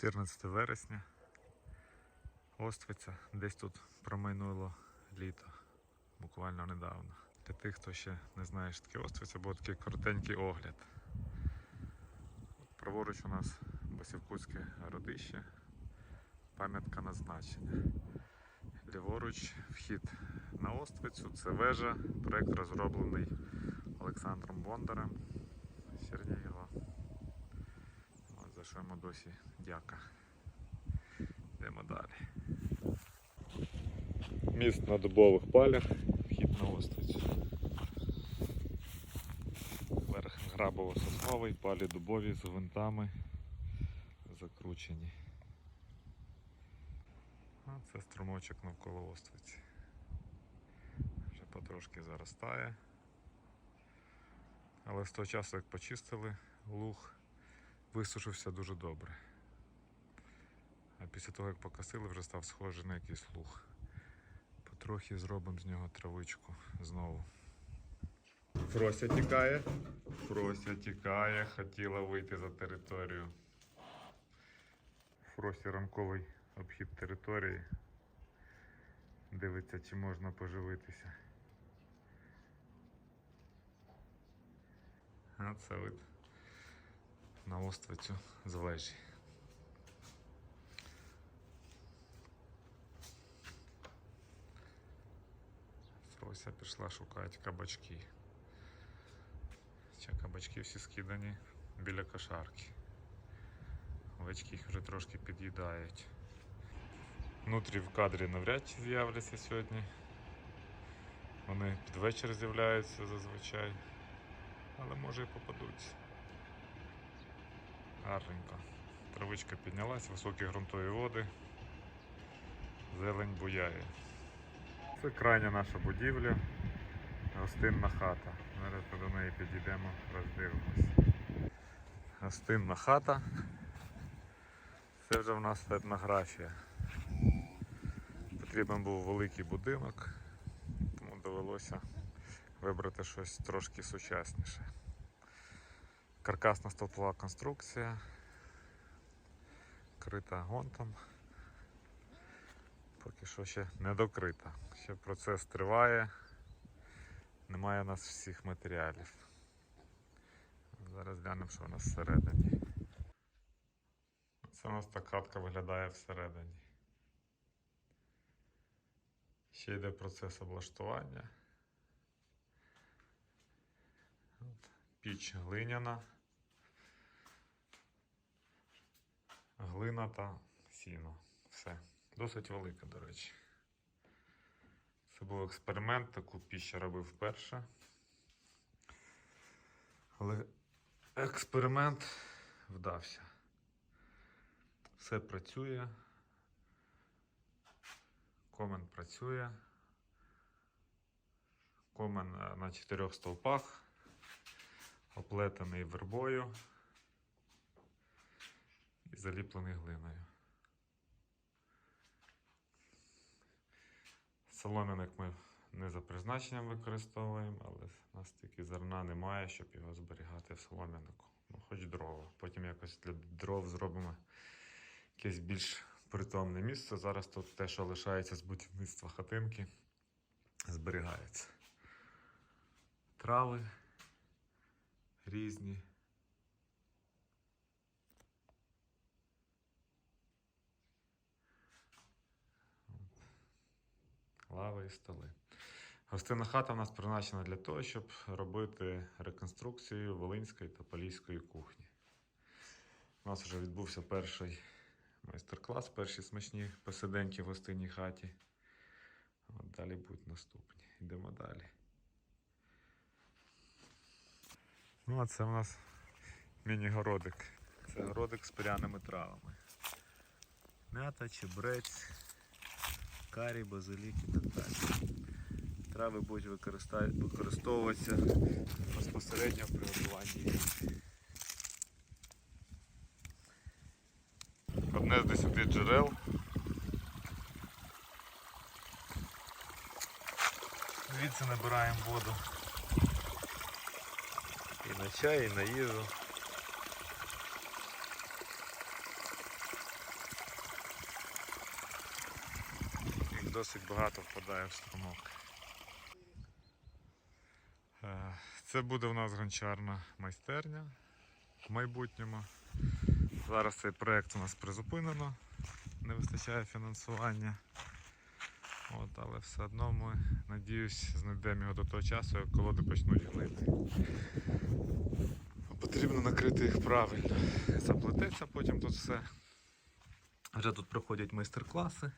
14 вересня. Оствиця. Десь тут промайнуло літо. Буквально недавно. Для тих, хто ще не знає, що таке Оствиця, був такий коротенький огляд. Праворуч у нас Басівкутське городище. Пам'ятка назначення. Ліворуч вхід на Оствицю. Це вежа. Проект розроблений Олександром Бондарем з Чернігова. От за що йому досі дяка. Йдемо далі. Міст на дубових палях, вхід на Оствицю. Верх грабово-сосновий, палі дубові з гвинтами закручені. А це струмочок навколо Оствиці. Вже потрошки заростає. Але з того часу, як почистили, луг висушився дуже добре. А після того, як покосили, вже став схожий на якийсь луг. Потрохи зробимо з нього травичку знову. Фрося тікає. Фрося тікає, хотіла вийти за територію. Фросі ранковий обхід території. Дивиться, чи можна поживитися. А це вид на оствицю з вежі. Фрося пішла шукати кабачки. Ще кабачки всі скидані біля кошарки. Овечки їх вже трошки під'їдають. Внутрі в кадрі навряд чи з'являться сьогодні. Вони під вечір з'являються зазвичай. Але може і попадуться. Гарненько. Травичка піднялась, високі ґрунтові води. Зелень буяє. Це крайня наша будівля. Гостинна хата. Зараз до неї підійдемо, роздивимось. Гостинна хата. Це вже в нас етнографія. Потрібен був великий будинок, тому довелося вибрати щось трошки сучасніше. Каркасна стовпова конструкція, крита гонтом. Поки що ще не докрита. Ще процес триває. Немає у нас всіх матеріалів. Зараз глянемо, що у нас всередині. Це у нас так хатка виглядає всередині. Ще йде процес облаштування. Піч глиняна. Глина та сіно. Все. Досить велика, до речі. Це був експеримент, таку піч я робив вперше. Але експеримент вдався. Все працює. Комен працює. Комен е, на чотирьох стовпах, оплетений вербою і заліплений глиною. Солом'яник ми не за призначенням використовуємо, але у нас тільки зерна немає, щоб його зберігати в солом'янику. Ну, хоч дрова. Потім якось для дров зробимо якесь більш притомне місце. Зараз тут те, що лишається з будівництва хатинки, зберігається. Трави різні. Лави і столи. Гостинна хата в нас призначена для того, щоб робити реконструкцію Волинської та Поліської кухні. У нас вже відбувся перший майстер-клас, перші смачні посиденьки в гостинній хаті. От далі будуть наступні. Йдемо далі. Ну, а це у нас міні-городик. Це городик з пряними травами. Мята, чебрець, карі, базилік і так далі. Трави будуть використовуватися безпосередньо при готуванні їжі. Одне з десяти джерел. Звідси набираємо воду. І на чай, і на їжу. Досить багато впадає в струмок. Е, Це буде в нас гончарна майстерня в майбутньому. Зараз цей проєкт у нас призупинено, не вистачає фінансування. От, але все одно ми, надіюсь, знайдемо його до того часу, як колоди почнуть гнити. Потрібно накрити їх правильно. Заплететься потім тут все. Вже тут проходять майстер-класи.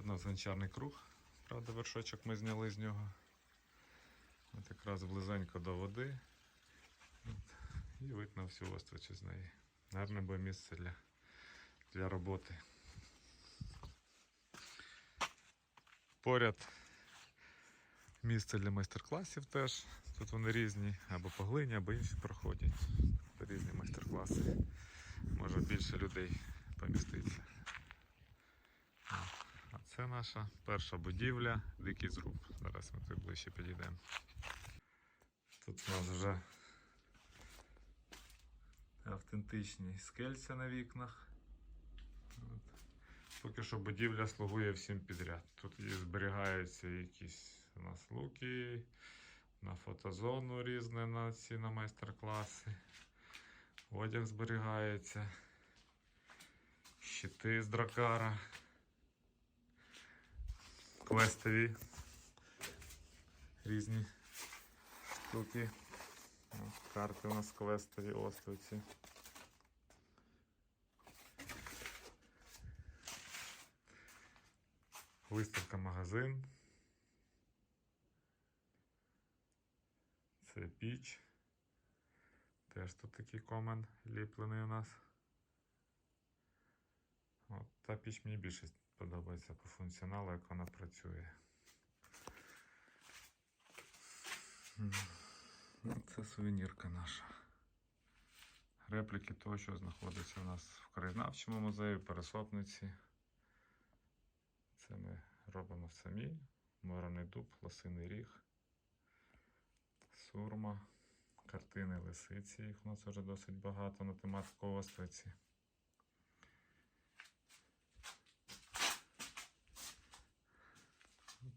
Це у гончарний круг. Правда, вершочок ми зняли з нього. От якраз близенько до води. І вид на всю острочі з неї. Гарне буде місце для, для роботи. Поряд місце для майстер-класів теж. Тут вони різні, або по глині, або інші проходять. Різні майстер-класи. Може більше людей поміститься. Це наша перша будівля, дикий зруб. Зараз ми тут ближче підійдемо. Тут у нас вже автентичні скельця на вікнах. От. Поки що будівля слугує всім підряд. Тут і зберігаються якісь у нас луки, на фотозону різне на ці на майстер-класи. Одяг зберігається. Щити з дракара. Квестові. Різні штуки. Карти у нас квестові островці. Виставка магазин. Це піч. Теж тут такий комен ліплений у нас. От, та піч мені більше подобається по функціоналу, як вона працює. Ну, Це сувенірка наша. Репліки того, що знаходиться у нас в краєзнавчому музеї, пересопниці. Це ми робимо самі. Морений дуб, лосиний ріг, сурма, картини лисиці. Їх у нас вже досить багато на тематику остриці.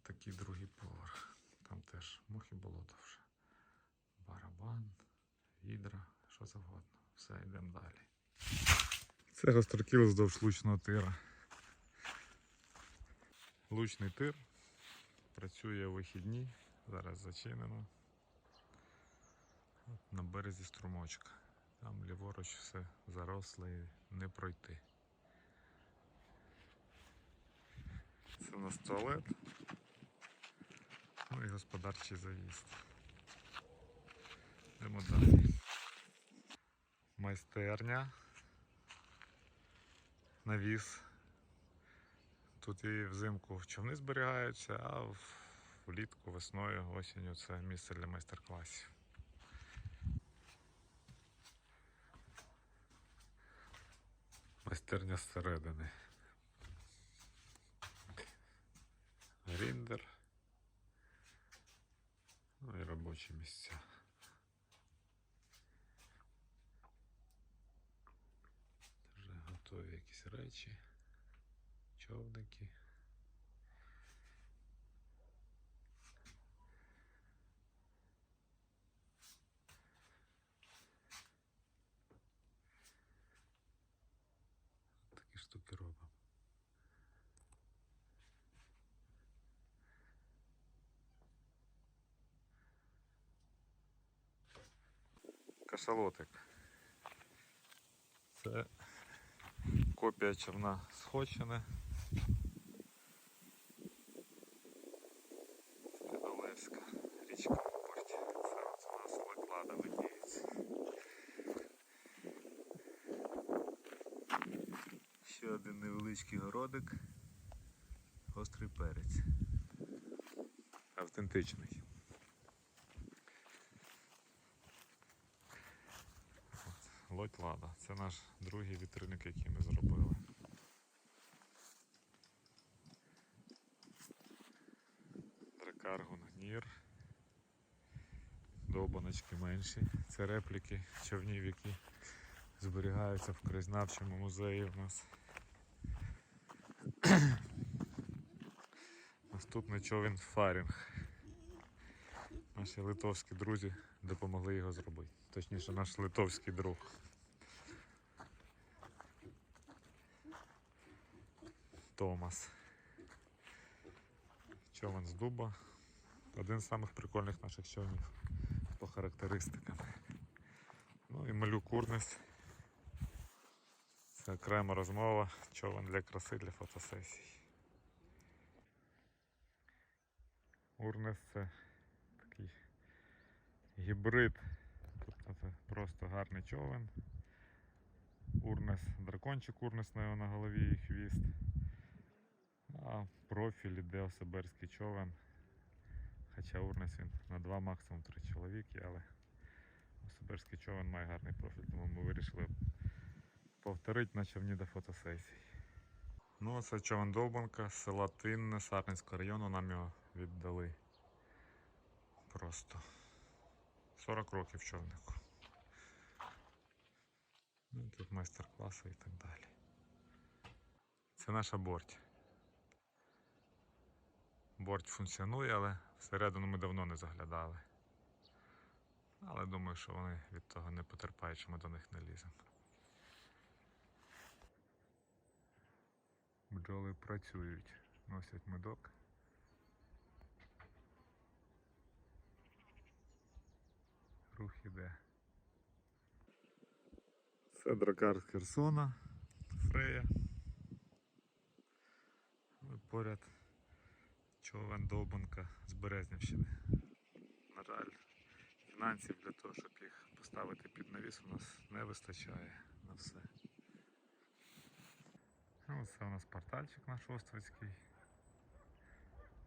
Такий другий поверх. Там теж мухи болото вже. Барабан, відра, що завгодно. Все, йдемо далі. Це гострокіл вздовж лучного тира. Лучний тир. Працює у вихідні. Зараз зачинено. От на березі струмочка. Там ліворуч все заросле і не пройти. Це у нас туалет. Ну і господарчий заїзд. Йдемо далі. Майстерня. Навіс. Тут і взимку човни зберігаються, а влітку, весною, осінню це місце для майстер-класів. Майстерня зсередини. Гріндер. Ну і робочі місця. Вже готові якісь речі, човники. Такі штуки робимо. Кашалотик. Це копія човна схочене. Підолевська річка в порті. Це от у нас леклада видніється. Ще один невеличкий городик. Гострий перець. Автентичний. Лодь Лада. Це наш другий вітрильник, який ми зробили. Дракар Гунгнір. Довбаночки менші. Це репліки човнів, які зберігаються в краєзнавчому музеї у нас. Наступний човен Фарінг. Наші литовські друзі допомогли його зробити. Точніше, наш литовський друг. Томас. Човен з дуба. Один з самих прикольних наших човнів по характеристикам. Ну і малюк Урнес. Це окрема розмова, човен для краси, для фотосесій. Урнес це такий гібрид. Це просто гарний човен. Урнес, дракончик Урнес на голові і хвіст. А в профілі де особерський човен. Хоча Урнес він на два, максимум три чоловіки, але особерський човен має гарний профіль, тому ми вирішили повторити на човні до фотосесій. Ну, це човен Довбанка села Тинне Сарненського району. Нам його віддали. Просто 40 років човнику. Ну, тут майстер-класи і так далі. Це наша борть. Борть функціонує, але всередину ми давно не заглядали. Але думаю, що вони від того не потерпають, що ми до них не ліземо. Бджоли працюють, носять медок. Рух іде. Це дракар з Херсона, Фрея. Ну, поряд човен Довбанка з Березнівщини. На жаль, фінансів для того, щоб їх поставити під навіс, у нас не вистачає на все. Ну, це у нас портальчик наш Острицький.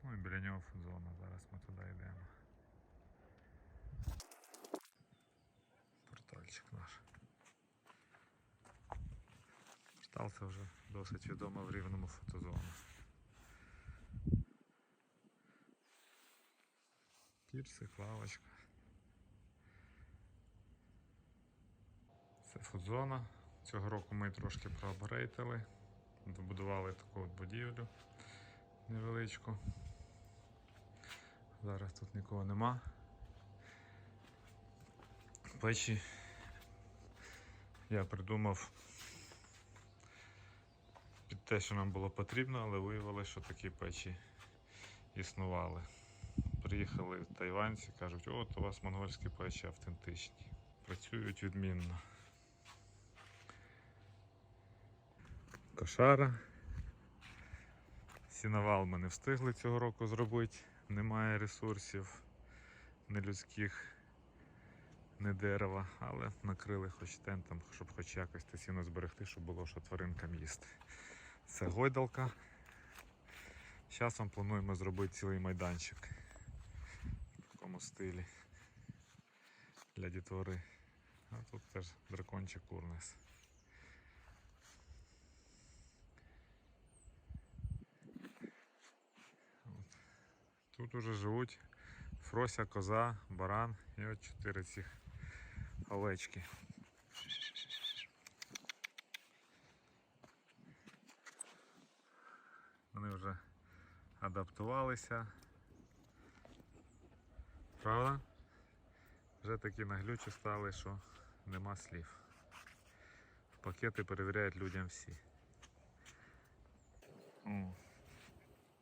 Ну і біля нього фудзона. Зараз ми туди йдемо. Портальчик наш. Це вже досить відома в рівному фотозона. Пірсик, лавочка. Це фудзона. Цього року ми трошки проапгрейтили. Добудували таку от будівлю невеличку. Зараз тут нікого нема. Печі я придумав під те, що нам було потрібно, але виявилося, що такі печі існували. Приїхали тайванці, кажуть, от у вас монгольські печі автентичні. Працюють відмінно. Кошара. Сіновал ми не встигли цього року зробити. Немає ресурсів не людських, не дерева, але накрили хоч тентом, щоб хоч якось те сіно зберегти, щоб було що тваринкам їсти. Це гойдалка. З часом плануємо зробити цілий майданчик в такому стилі для дітвори. А тут теж дракончик Урнес. От. Тут уже живуть Фрося, коза, баран і от чотири цих овечки. Вони вже адаптувалися. Правда? Вже такі наглючі стали, що нема слів. Пакети перевіряють людям всі.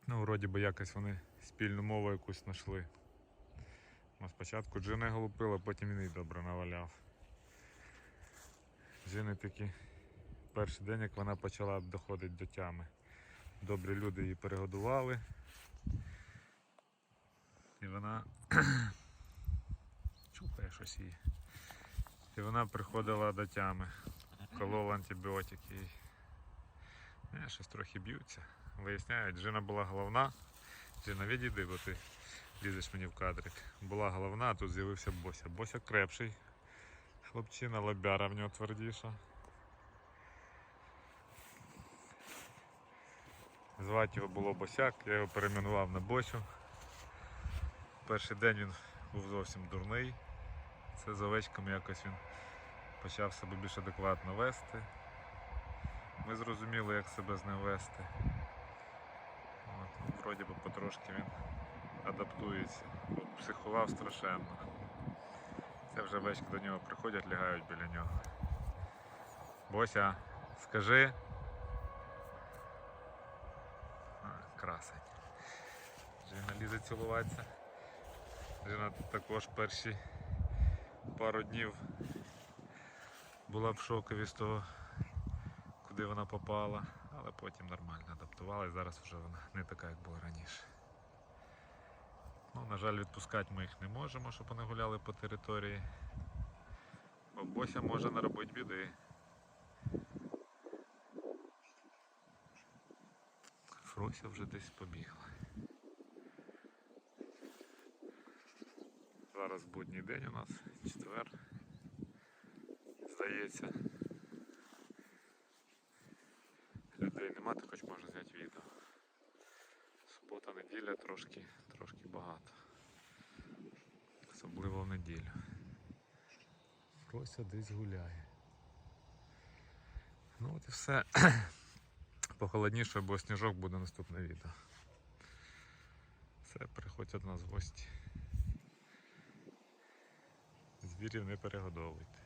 Ну, вроді би якось вони спільну мову якусь знайшли. Ну, спочатку Джини голубила, потім він їй добре наваляв. Джини таки перший день, як вона почала доходити до тями. Добрі люди її перегодували. І вона чухає щось її. І вона приходила до тями, колола антибіотики. Не, щось трохи б'ються. Виясняють, Джина була головна. Джина, відійди, бо ти лізеш мені в кадрик. Була головна, а тут з'явився Бося. Бося крепший. Хлопчина, лобяра в нього твердіша. Звати його було Босяк, я його перейменував на Босю. Перший день він був зовсім дурний. Це з овечками якось він почав себе більш адекватно вести. Ми зрозуміли, як себе з ним вести. От. вроді би потрошки він адаптується. Психував страшенно. Це вже ввечері до нього приходять, лягають біля нього. Бося, скажи. А, красень. Жина лізе цілуватися. Жина також перші пару днів була в шокові з того, куди вона попала, але потім нормально адаптувалась, зараз вже вона не така, як була раніше. Ну, на жаль, відпускати ми їх не можемо, щоб вони гуляли по території. Бо Бося може наробити біди. Фрося вже десь побігла. Зараз будній день у нас, четвер. Здається. Людей нема, так хоч можна зняти відео. Субота, неділя трошки, трошки багато. Особливо в неділю. Фрося десь гуляє. Ну от і все. Похолодніше, бо сніжок буде наступне відео. Все, приходять до нас гості. Звірів не перегодовуйте.